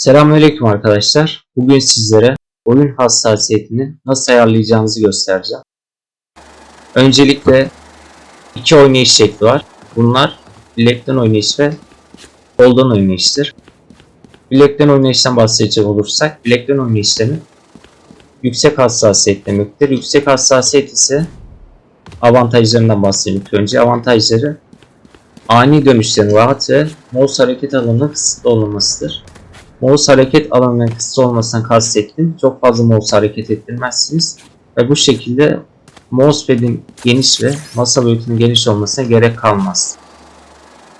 Selamünaleyküm arkadaşlar. Bugün sizlere oyun hassasiyetini nasıl ayarlayacağınızı göstereceğim. Öncelikle iki oynayış şekli var. Bunlar bilekten oynayış ve koldan oynayıştır. Bilekten oynayıştan bahsedecek olursak, bilekten oynayış demek yüksek hassasiyet demektir. Yüksek hassasiyet ise avantajlarından bahsedelim. Önce avantajları ani dönüşlerin rahat ve mouse hareket alanının kısıtlı olmamasıdır. Mouse hareket alanının kısıtlı olmasından kastettim. Çok fazla mouse hareket ettirmezsiniz. Ve bu şekilde mousepad'in geniş ve masa boyutunun geniş olmasına gerek kalmaz.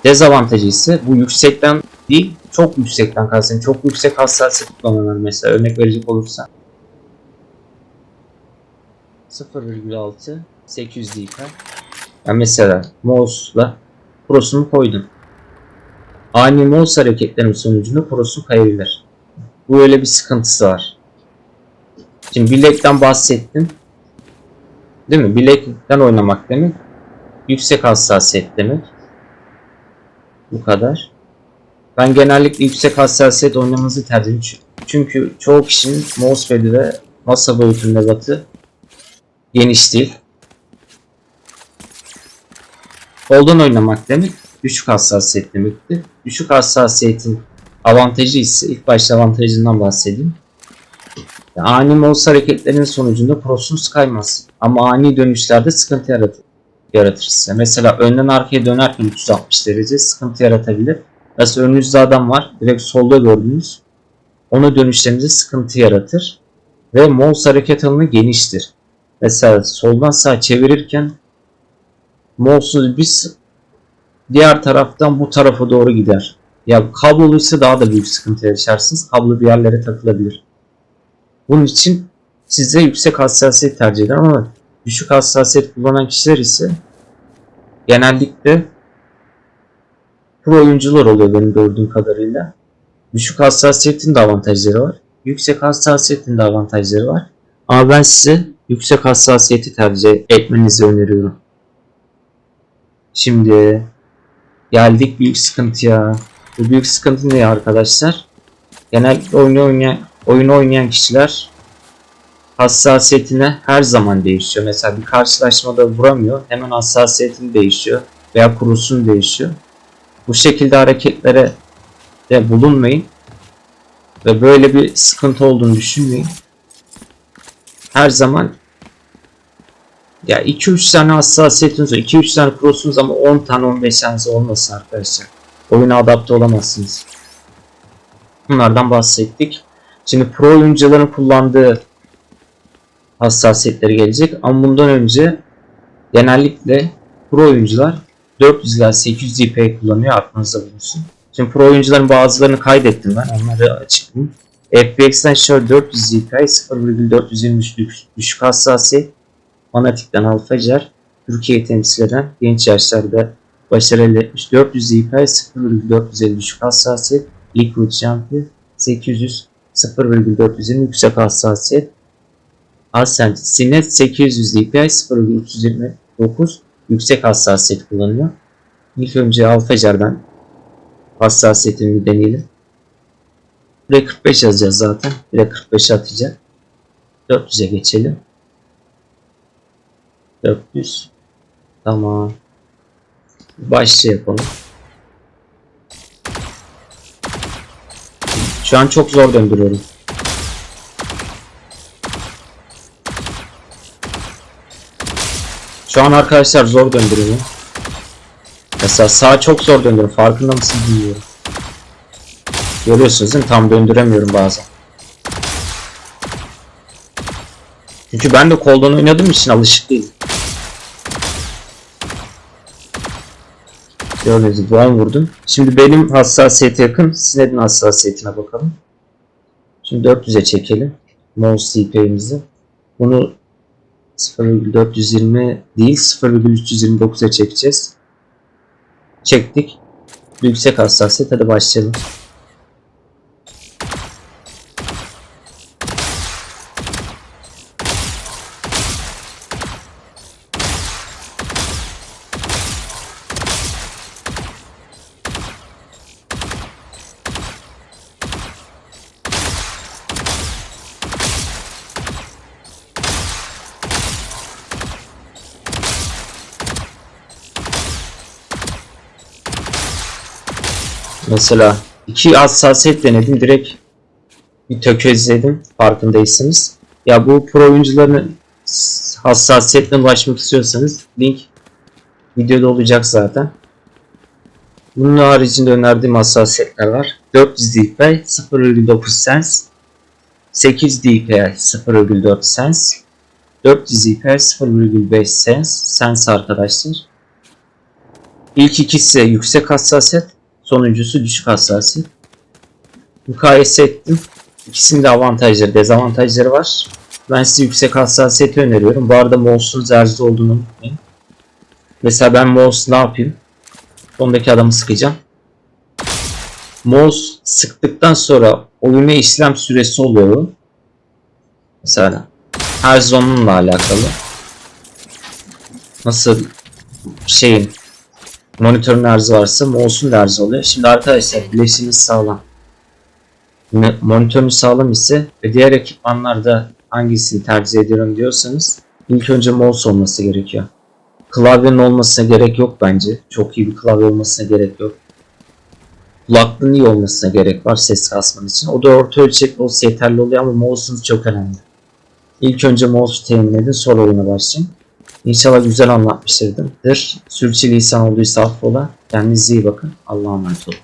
Dezavantajı ise bu yüksekten değil, çok yüksekten kastettim. Çok yüksek hassasiyet kullananlar mesela örnek verecek olursa. 0,6 800 dpi. Ben mesela mouse'la prosunu koydum. Ani mouse hareketlerinin sonucunda prosu kayabilir. Bu öyle bir sıkıntısı var. Şimdi bilekten bahsettim. Değil mi? Bilekten oynamak demek. Yüksek hassasiyet demek. Bu kadar. Ben genellikle yüksek hassasiyet oynamanızı tercih ediyorum. Çünkü çoğu kişinin mousepad'i ve masa boyutunda batı geniş değil. Koldan oynamak demek düşük hassasiyet demektir. Düşük hassasiyetin avantajı ise ilk başta avantajından bahsedeyim. Ani mouse hareketlerinin sonucunda prosunuz kaymaz. Ama ani dönüşlerde sıkıntı yaratır, yaratır size. Mesela önden arkaya dönerken 360 derece sıkıntı yaratabilir. Mesela önünüzde adam var. Direkt solda gördünüz. Ona dönüşlerinizde sıkıntı yaratır. Ve mouse hareket alanı geniştir. Mesela soldan sağa çevirirken mouse'u bir diğer taraftan bu tarafa doğru gider. Ya kabloluysa daha da büyük sıkıntı yaşarsınız. Kablo bir yerlere takılabilir. Bunun için size yüksek hassasiyet tercih eder ama düşük hassasiyet kullanan kişiler ise genellikle pro oyuncular oluyor benim gördüğüm kadarıyla. Düşük hassasiyetin de avantajları var. Yüksek hassasiyetin de avantajları var. Ama ben size yüksek hassasiyeti tercih etmenizi öneriyorum. Şimdi geldik büyük sıkıntıya. Bu büyük sıkıntı ne arkadaşlar? Genellikle oyunu oynayan, oyunu oynayan kişiler hassasiyetine her zaman değişiyor. Mesela bir karşılaşmada vuramıyor. Hemen hassasiyetini değişiyor. Veya kurusunu değişiyor. Bu şekilde hareketlere de bulunmayın. Ve böyle bir sıkıntı olduğunu düşünmeyin. Her zaman ya 2-3 tane hassasiyetiniz var. 2-3 tane prosunuz ama 10 tane 15 tanesi olmasın arkadaşlar. Oyuna adapte olamazsınız. Bunlardan bahsettik. Şimdi pro oyuncuların kullandığı hassasiyetleri gelecek. Ama bundan önce genellikle pro oyuncular 400 ila 800 dpi kullanıyor. Aklınızda bulunsun. Şimdi pro oyuncuların bazılarını kaydettim ben. Onları açıklayayım. FPX'ten şöyle 400 dpi 0,423 düş- düşük hassasiyet Fanatik'ten Alfacer, Türkiye'yi temsil eden genç yaşlarda başarı elde etmiş. 400 dpi 0,450 düşük hassasiyet, Liquid Champion 800 0,420 yüksek hassasiyet, Ascent Sinet 800 dpi 0,329 yüksek hassasiyet kullanıyor. İlk önce Alfacer'den hassasiyetini bir deneyelim. Buraya 45 yazacağız zaten. Buraya 45 atacak. 400'e geçelim. 400. Tamam. Başla yapalım. Şu an çok zor döndürüyorum. Şu an arkadaşlar zor döndürüyorum. Mesela sağ çok zor döndürüyorum. Farkında mısınız bilmiyorum. Görüyorsunuz değil mi? Tam döndüremiyorum bazen. Çünkü ben de koldan oynadığım için alışık değilim. Gördüğünüz gibi puan vurdum. Şimdi benim hassasiyete yakın. Sined'in hassasiyetine bakalım. Şimdi 400'e çekelim. Mouse DPI'mizi. Bunu 0.420 değil 0.329'a çekeceğiz. Çektik. Yüksek hassasiyet. Hadi başlayalım. Mesela iki hassasiyet denedim direkt bir tökezledim farkındaysanız. Ya bu pro oyuncuların hassasiyetine ulaşmak istiyorsanız link videoda olacak zaten. Bunun haricinde önerdiğim hassasiyetler var. 400 dpi 0.9 sens 8 dpi 0.4 sens 400 dpi 0.5 sens sens arkadaşlar. İlk ikisi yüksek hassasiyet, sonuncusu düşük hassasiyet. Mukayese ettim. İkisinin de avantajları, dezavantajları var. Ben size yüksek hassasiyeti öneriyorum. Bu arada mouse'un zerzi olduğunu unutmayın. Mesela ben mouse ne yapayım? Sondaki adamı sıkacağım. Mouse sıktıktan sonra oyuna işlem süresi oluyor. Mesela her zonunla alakalı. Nasıl şeyin monitörün arızı varsa mouse'un da arızı oluyor. Şimdi arkadaşlar bileşiniz sağlam. Monitörünüz sağlam ise ve diğer ekipmanlarda hangisini tercih ediyorum diyorsanız ilk önce mouse olması gerekiyor. Klavyenin olmasına gerek yok bence. Çok iyi bir klavye olmasına gerek yok. Kulaklığın iyi olmasına gerek var ses kasman için. O da orta ölçekli olsa yeterli oluyor ama mouse'unuz çok önemli. İlk önce mouse temin edin sonra oyuna başlayın. İnşallah güzel anlatmışlardır. Sürçülisan olduysa affola. Kendinize iyi bakın. Allah'a emanet olun.